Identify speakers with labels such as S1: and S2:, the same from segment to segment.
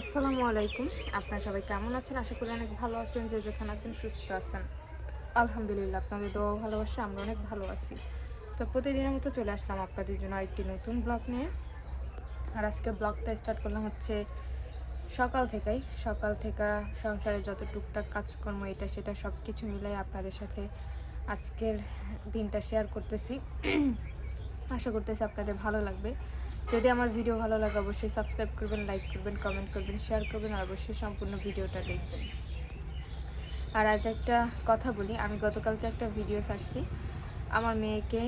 S1: আসসালামু আলাইকুম। আপনারা সবাই কেমন আছেন? আশা করি অনেক ভালো আছেন, যে যেখানে আছেন সুস্থ আছেন। আলহামদুলিল্লাহ, আপনাদের দোয়া ভালোবাসা, আমরা অনেক ভালো আছি। তো প্রতিদিনের মতো চলে আসলাম আপনাদের জন্য আরেকটি নতুন ব্লগ নিয়ে। আর আজকে ব্লগটা স্টার্ট করলাম হচ্ছে সকাল থেকেই। সকাল থেকে সংসারে যত টুকটাক কাজকর্ম, এটা সেটা সব কিছু মিলাই আপনাদের সাথে আজকের দিনটা শেয়ার করতেছি। আশা করতেছি আপনাদের ভালো লাগবে। যদি আমার ভিডিও ভালো লাগে, অবশ্যই সাবস্ক্রাইব করবেন লাইক করবেন কমেন্ট করবেন শেয়ার করবেন, আর অবশ্যই সম্পূর্ণ ভিডিওটা দেখবেন। আর আজ একটা কথা বলি, আমি গতকালকে একটা ভিডিও ছাড়ছি। আমার মেয়েকে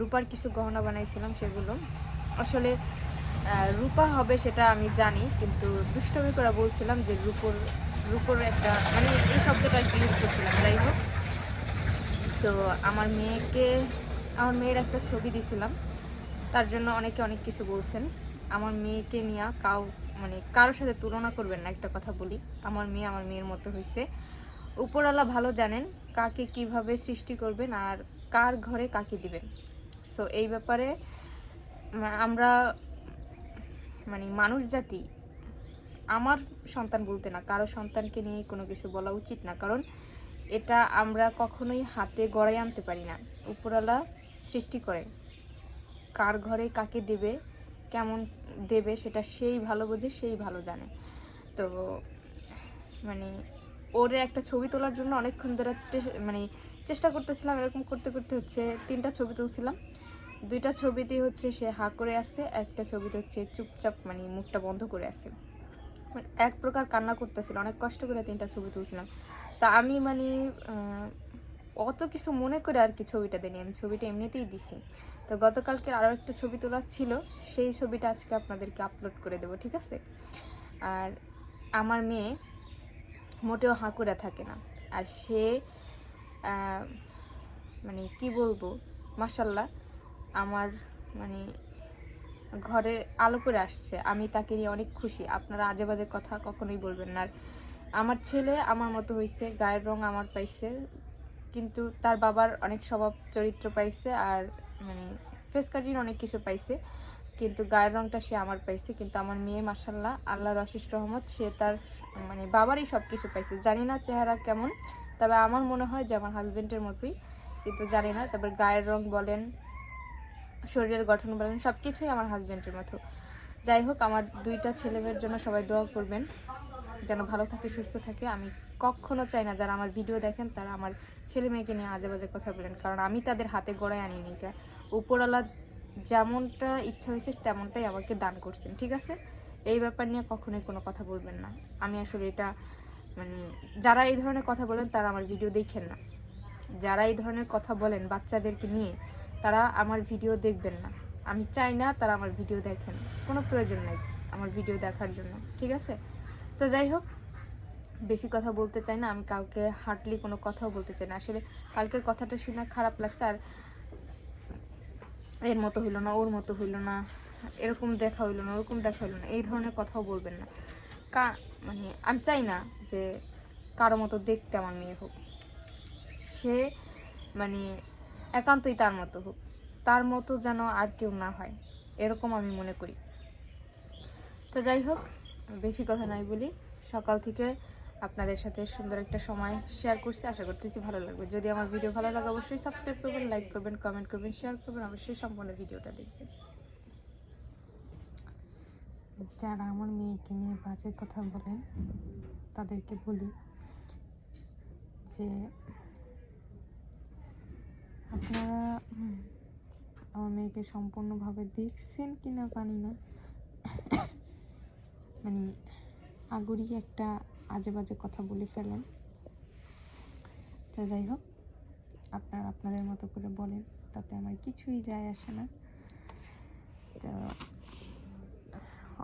S1: রূপার কিছু গহনা বানাইছিলাম সেগুলো। আসলে রূপা হবে সেটা আমি জানি, কিন্তু দুষ্টমি করে বলছিলাম যে রূপোর রূপোর একটা মানে এই শব্দটা একটু ইউজ করছিলাম, যাই হোক। তো আমার মেয়েকে, আমার মেয়ের একটা ছবি দিছিলাম। তার জন্য অনেকে অনেক কিছু বলছেন। আমার মেয়েকে নিয়ে কাউ মানে কারোর সাথে তুলনা করবেন না, একটা কথা বলি। আমার মেয়ে আমার মেয়ের মতো হয়েছে। উপরওয়ালা ভালো জানেন কাকে কীভাবে সৃষ্টি করবেন আর কার ঘরে কাকে দিবেন। সো এই ব্যাপারে আমরা মানে মানুষ জাতি, আমার সন্তান বলতে না, কারও সন্তানকে নিয়ে কোনো কিছু বলা উচিত না। কারণ এটা আমরা কখনোই হাতে গড়াই আনতে পারি না। উপরওয়ালা সৃষ্টি করে। কার ঘরে কাকে দেবে, কেমন দেবে সেটা সেই ভালো বোঝে, সেই ভালো জানে। তো মানে ওর একটা ছবি তোলার জন্য অনেকক্ষণ ধরে মানে চেষ্টা করতেছিলাম, এরকম করতে করতে হচ্ছে তিনটা ছবি তুলছিলাম। দুইটা ছবিতেই হচ্ছে সে হা করে আসছে, একটা ছবিতে হচ্ছে চুপচাপ মানে মুখটা বন্ধ করে আছে মানে এক প্রকার কান্না করতেছিল, অনেক কষ্ট করে তিনটা ছবি তুলছিলাম। তা আমি মানে অত কিছু মনে করে আর কি ছবিটা দিইনি, আমি ছবিটা এমনিতেই দিছি। তো গতকালকের আরও একটা ছবি তোলা ছিল, সেই ছবিটা আজকে আপনাদেরকে আপলোড করে দেবো, ঠিক আছে? আর আমার মেয়ে মোটেও হাঁকুড়া থাকে না। আর সে মানে কি বলব মাসাল্লাহ আমার মানে ঘরে আলো করে আসছে, আমি তাকে নিয়ে অনেক খুশি। আপনারা আজে বাজে কথা কখনোই বলবেন না। আর আমার ছেলে আমার মতো হয়েছে গায়ের রং আমার পাইছে, কিন্তু তার বাবার অনেক স্বভাব চরিত্র পাইছে, আর মানে ফেস কাটিং অনেক কিছু পাইছে। কিন্তু গায়ের রংটা সে আমার পাইছে, কিন্তু আমার মেয়ে মাসাল্লাহ আল্লাহর অশিস রহমত, সে তার মানে বাবারই সব কিছু পাইছে। জানি না চেহারা কেমন, তবে আমার মনে হয় যে আমার হাজবেন্ডের মতোই, কিন্তু জানি না। তারপর গায়ের রং বলেন, শরীরের গঠন বলেন সব কিছুই আমার হাজবেন্ডের মতো। যাই হোক, আমার দুইটা ছেলেমেয়ের জন্য সবাই দোয়া করবেন। যেন ভালো থাকে, সুস্থ থাকে। আমি কখনো চাই না যারা আমার ভিডিও দেখেন, তারা আমার ছেলে মেয়েকে নিয়ে আজে বাজে কথা বলেন। কারণ আমি তাদের হাতে গড়ায় আনিনি এটা। উপরওয়ালা যেমনটা ইচ্ছা হয়েছে, তেমনটাই আমাকে দান করছেন, ঠিক আছে? এই ব্যাপার নিয়ে কখনোই কোনো কথা বলবেন না। আমি আসলে এটা মানে যারা এই ধরনের কথা বলেন, তারা আমার ভিডিও দেখেন না। যারা এই ধরনের কথা বলেন বাচ্চাদেরকে নিয়ে, তারা আমার ভিডিও দেখবেন না। আমি চাই না তারা আমার ভিডিও দেখেন। কোনো প্রয়োজন নাই আমার ভিডিও দেখার জন্য, ঠিক আছে? তো যাই হোক, বেশি কথা বলতে চাই না। আমি কাউকে হার্টলি কোনো কথাও বলতে চাই না। আসলে কালকের কথাটা শুনে খারাপ লাগছে আর এর মতো হইল না, ওর মতো হইল না, এরকম দেখা হইল না, ওরকম দেখা হইল না, এই ধরনের কথাও বলবেন না। কা মানে আমি চাই না যে কারও মতো দেখতে আমার মেয়ে হোক। সে মানে একান্তই তার মতো হোক। তার মতো যেন আর কেউ না হয়, এরকম আমি মনে করি। তো যাই হোক বেশি কথা নাই বলি। সকাল থেকে আপনাদের সাথে সুন্দর একটা সময় শেয়ার করছি, আশা করতেছি ভালো লাগবে। যদি আমার ভিডিও ভালো লাগে, অবশ্যই সাবস্ক্রাইব করবেন লাইক করবেন কমেন্ট করবেন শেয়ার করবেন, অবশ্যই সম্পূর্ণ ভিডিওটা দেখবেন।
S2: যারা আমার মেয়েকে নিয়ে বাজে কথা বলেন, তাদেরকে বলি যে, আপনারা আমার মেয়েকে সম্পূর্ণভাবে দেখছেন কি না জানি না। মানে আগুরি একটা আজে বাজে কথা বলে ফেলেন। তো যাই হোক, আপনারা আপনাদের মতো করে বলেন, তাতে আমার কিছুই যায় আসে না। তো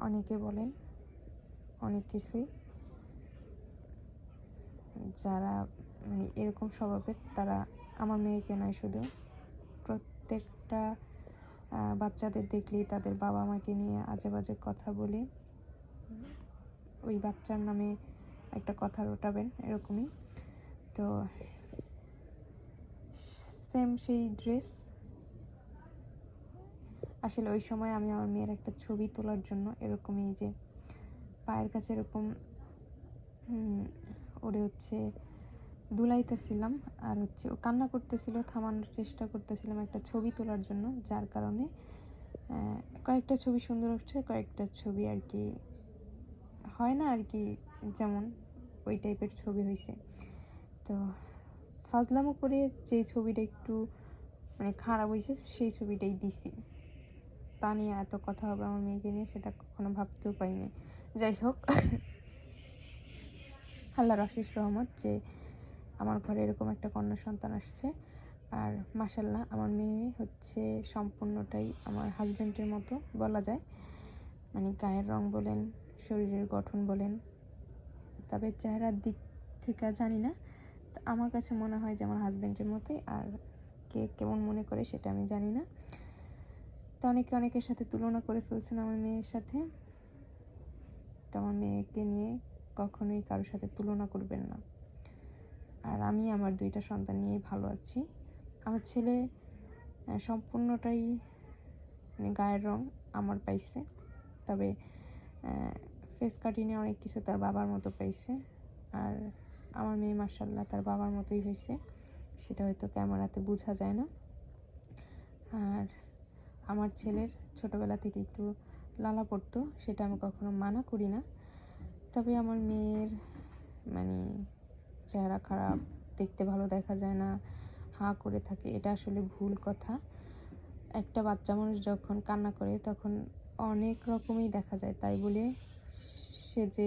S2: অনেকে বলেন, অনেক কিছুই। যারা মানে এরকম স্বভাবের, তারা আমার মেয়েকে নয় শুধু, প্রত্যেকটা বাচ্চাদের দেখলেই তাদের বাবা মাকে নিয়ে আজে বাজে কথা বলে। ওই বাচ্চার নামে একটা কথা রটাবেন, এরকমই। তো সেম সেই ড্রেস। আসলে ওই সময় আমি আমার মেয়ের একটা ছবি তোলার জন্য এরকমই যে
S1: পায়ের কাছে এরকম ওরে হচ্ছে দুলাইতেছিলাম আর হচ্ছে ও কান্না করতেছিল, থামানোর চেষ্টা করতেছিলাম একটা ছবি তোলার জন্য, যার কারণে কয়েকটা ছবি সুন্দর উঠছে কয়েকটা ছবি আর কি হয় না আর কি যেমন ওই টাইপের ছবি হয়েছে তো ফাজলামো করে যে ছবিটা একটু মানে খারাপ হয়েছে সেই ছবিটাই দিছি। তা নিয়ে এত কথা হবে আমার মেয়েকে নিয়ে, সেটা কখনো ভাবতেও পারিনি যাই হোক, আল্লাহর অশেষ রহমত যে আমার ঘরে এরকম একটা কন্যা সন্তান আসছে। আর মাসাল্লাহ আমার মেয়ে হচ্ছে সম্পূর্ণটাই আমার হাজব্যান্ডের মতো বলা যায়। মানে গায়ের রং বলেন শরীরের গঠন বলেন। তবে চেহারার দিক থেকে জানি না। তো আমার কাছে মনে হয় যে, আমার হাজব্যান্ডের মতোই। আর কে কেমন মনে করে সেটা আমি জানি না। তো অনেকে অনেকের সাথে তুলনা করে ফেলছেন আমার মেয়ের সাথে। তো আমার মেয়েকে নিয়ে কখনোই কারোর সাথে তুলনা করবেন না। আর আমি আমার দুইটা সন্তান নিয়েই ভালো আছি। আমার ছেলে সম্পূর্ণটাই মানে গায়ের রং আমার পাইছে। তবে ফেস কাটিংয়ে অনেক কিছু তার বাবার মতো পাইছে। আর আমার মেয়ে মার্শাল্লাহ তার বাবার মতোই হয়েছে সেটা হয়তো ক্যামেরাতে বোঝা যায় না। আর আমার ছেলের ছোটোবেলা থেকে একটু লালা পড়তো, সেটা আমি কখনো মানা করি না। তবে আমার মেয়ের মানে চেহারা খারাপ, দেখতে ভালো দেখা যায় না, হাঁ করে থাকে, এটা আসলে ভুল কথা। একটা বাচ্চা মানুষ যখন কান্না করে, তখন অনেক রকমই দেখা যায়, তাই বলে সে যে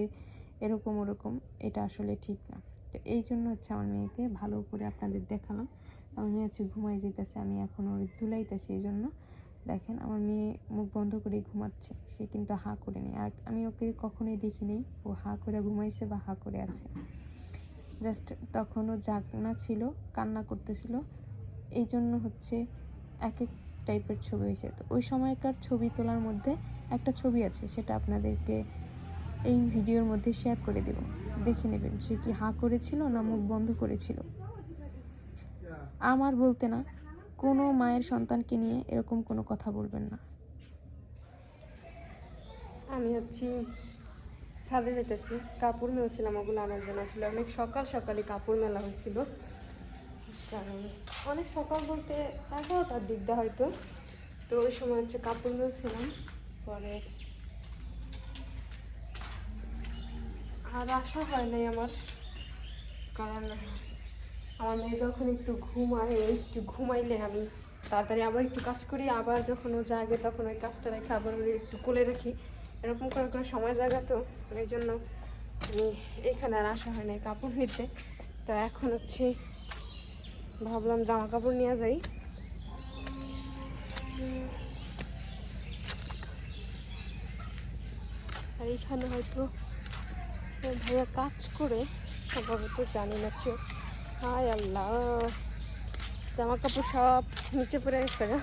S1: এরকম ওরকম, এটা আসলে ঠিক না। তো এই জন্য হচ্ছে আমার মেয়েকে ভালো করে আপনাদের দেখালাম। আমার মেয়ে হচ্ছে ঘুমাই যেতেছে আমি এখন ওর দুলাইতেছি এই জন্য দেখেন, আমার মেয়ে মুখ বন্ধ করে ঘুমাচ্ছে, সে কিন্তু হা করে নেই। আর আমি ওকে কখনোই দেখিনি ও হা করে ঘুমাইছে বা হা করে আছে। জাস্ট তখনও জাগনা ছিল, কান্না করতেছিল। এই জন্য হচ্ছে এক এক টাইপের ছবি হয়েছে। তো ওই সময়কার ছবি তোলার মধ্যে একটা ছবি আছে, সেটা আপনাদেরকে এই ভিডিওর মধ্যে শেয়ার করে দেব। দেখে নেবেন সে কি হাঁ করেছিল না মুখ বন্ধ করেছিল। আমার বলতে না, কোনো মায়ের সন্তানকে নিয়ে এরকম কোনো কথা বলবেন না।
S3: আমি হচ্ছি ছাদে যেতেছি, কাপড় মেলছিলাম ওগুলো আনার জন্য। আসলে অনেক সকাল সকালই কাপড় মেলা হয়েছিল। কারণ অনেক সকাল বলতে এগারোটার দিক দিয়ে হয়তো। তো ওই সময় হচ্ছে কাপড় মেলছিলাম, পরে আর আশা হয় নাই আমার। কারণ আমার মেয়ে যখন একটু ঘুমায়, একটু ঘুমাইলে আমি তাড়াতাড়ি আবার একটু কাজ করি, আবার যখন ও জাগে তখন ওই কাজটা রেখে আবার একটু কোলে রাখি। এরকম করে করে সময় জায়গা তো, এই জন্য আমি এখানে আর আসা হয় নাই কাপড় নিতে। তো এখন হচ্ছে ভাবলাম জামা কাপড় নিয়ে যাই। আর এখানে হয়তো ভাইয়া কাজ করে, সম্ভবত জানি না চোখ হায় আল্লাহ। জামা কাপড় সব নিচে পড়ে গেছে গা।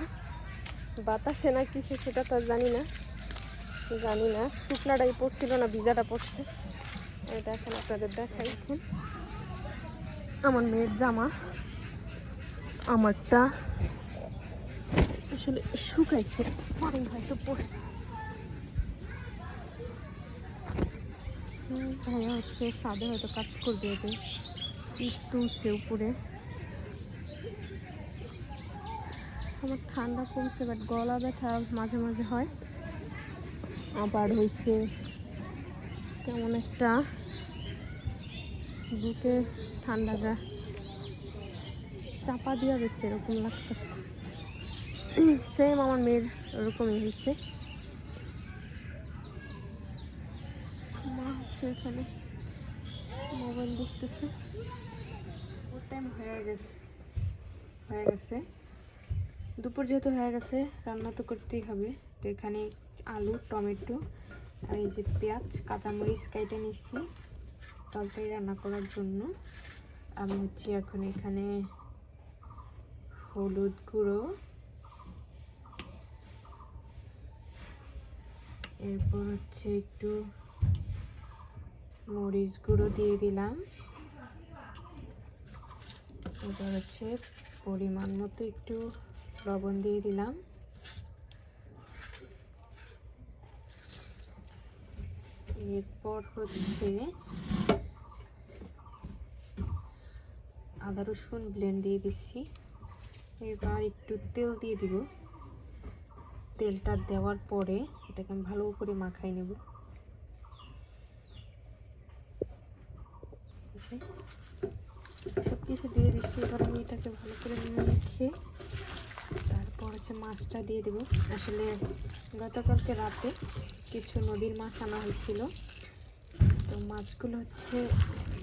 S3: বাতাসে না কিসে সেটা তো জানি না। জানি না, শুকনাটাই পড়ছিল না, ভিজাটা পড়ছে। দেখেন আপনাদের দেখাই এখন। আমার মেয়ের জামা, আমারটা আসলে শুকাইছে পানি হয়তো পড়ছে। ভাইয়া হচ্ছে সাদে হয়তো কাজ করবে এদের তুলছে উপরে। আমার ঠান্ডা কমছে বাট গলা ব্যথা মাঝে মাঝে হয়। আবার হয়েছে কেমন একটা বুকে ঠান্ডা গা। চাপা দিয়া রয়েছে এরকম লাগতেছে। সেম আমার মেয়ের ওরকমই হয়েছে হচ্ছে এখানে মোবাইল দেখতেছে। ওর টাইম হয়ে গেছে। হয়ে গেছে। দুপুর যেহেতু হয়ে গেছে, রান্না তো করতেই হবে। তো এখানে আলু, টমেটো আর এই যে পেঁয়াজ, কাঁচামরিচ কেটে নিচ্ছি তরকারি রান্না করার জন্য। আমি হচ্ছে এখন এখানে হলুদ গুঁড়ো, এরপর হচ্ছে একটু মরিচ গুঁড়ো দিয়ে দিলাম। এবার হচ্ছে পরিমাণ মতো একটু লবণ দিয়ে দিলাম।
S1: এরপর হচ্ছে আদা রসুন ব্লেন্ড দিয়ে দিচ্ছি। এবার একটু তেল দিয়ে দিব। তেলটা দেওয়ার পরে এটাকে আমি ভালো করে মাখাই নেব। সব কিছু দিয়ে দিচ্ছি, এবার আমি এটাকে ভালো করে মেখে তারপর হচ্ছে মাছটা দিয়ে দেবো। আসলে গতকালকে রাতে কিছু নদীর মাছ আনা হয়েছিল। তো মাছগুলো হচ্ছে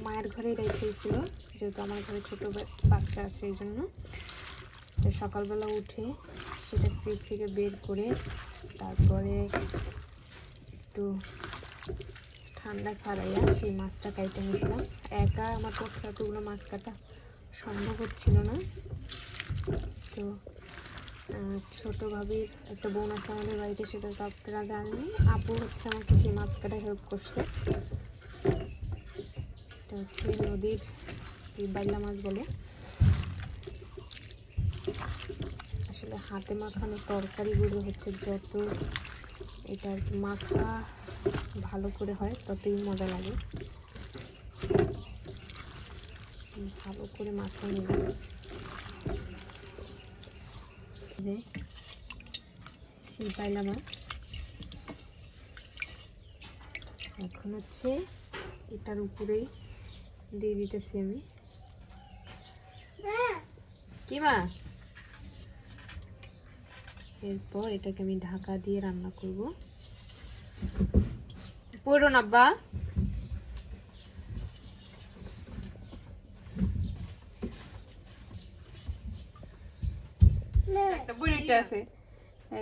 S1: মায়ের ঘরেই রেখেছিল যেহেতু আমার ঘরে ছোটো বাচ্চা আছে এই জন্য। তো সকালবেলা উঠে সেটা ফ্রিজ থেকে বের করে তারপরে একটু ঠান্ডা ছাড়াইয়া সেই মাছটা কাইটে নিয়েছিলাম। একা আমার পক্ষে এতগুলো মাছ কাটা সম্ভব হচ্ছিল না। তো ছোট ভাবির একটা বোন আছে আমাদের বাড়িতে, সেটা তো আপনারা জানেন। আপু হচ্ছে আমাকে সেই মাছ কাটায় হেল্প করছে। এটা হচ্ছে নদীর এই বাইলা মাছ বলে। আসলে হাতে মাখানো তরকারিগুলো হচ্ছে যত এটা আর কি মাখা ভালো করে হয়, ততই মজা লাগে। ভালো করে মাখা নেবে যে পাইলাম এখন হচ্ছে এটার উপরেই দিয়ে দিতেছি আমি। কি মা? এরপর এটাকে আমি ঢাকা দিয়ে রান্না করব। পড়ো না বা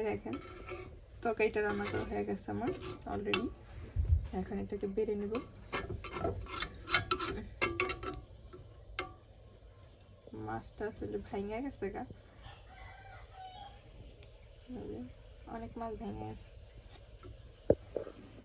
S2: দেখেন, তরকারিটা রান্না করা হয়ে গেছে আমার অলরেডি এখন এটাকে বেড়ে নেব। মাছটা আসলে ভেঙে গেছে গা। অনেক মাছ ভেঙে গেছে।